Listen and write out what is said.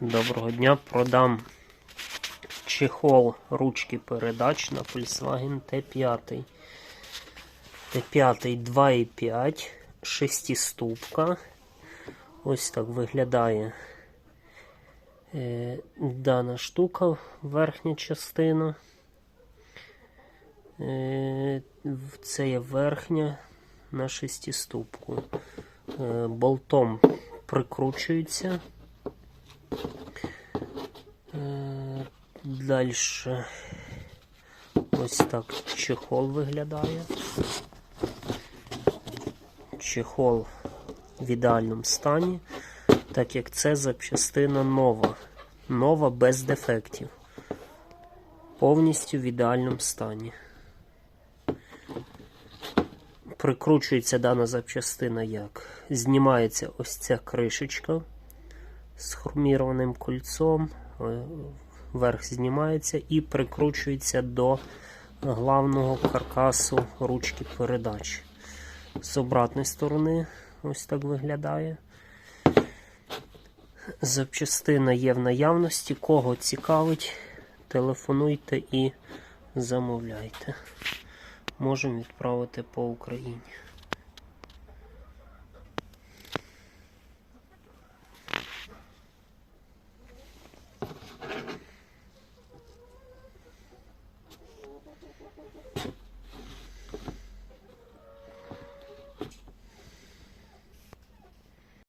Доброго дня. Продам чехол ручки передач на Volkswagen T5. T5 2,5, шестиступка. Ось так виглядає е, дана штука, верхня частина. Е, це є верхня на шестиступку. Е, болтом прикручується. Далі ось так чехол виглядає. Чехол в ідеальному стані, так як це запчастина нова. Нова без дефектів. Повністю в ідеальному стані. Прикручується дана запчастина як? Знімається ось ця кришечка з хромірованим кольцом. Е, Верх знімається і прикручується до главного каркасу ручки передач. З обратної сторони ось так виглядає. Запчастина є в наявності. Кого цікавить, телефонуйте і замовляйте. Можемо відправити по Україні.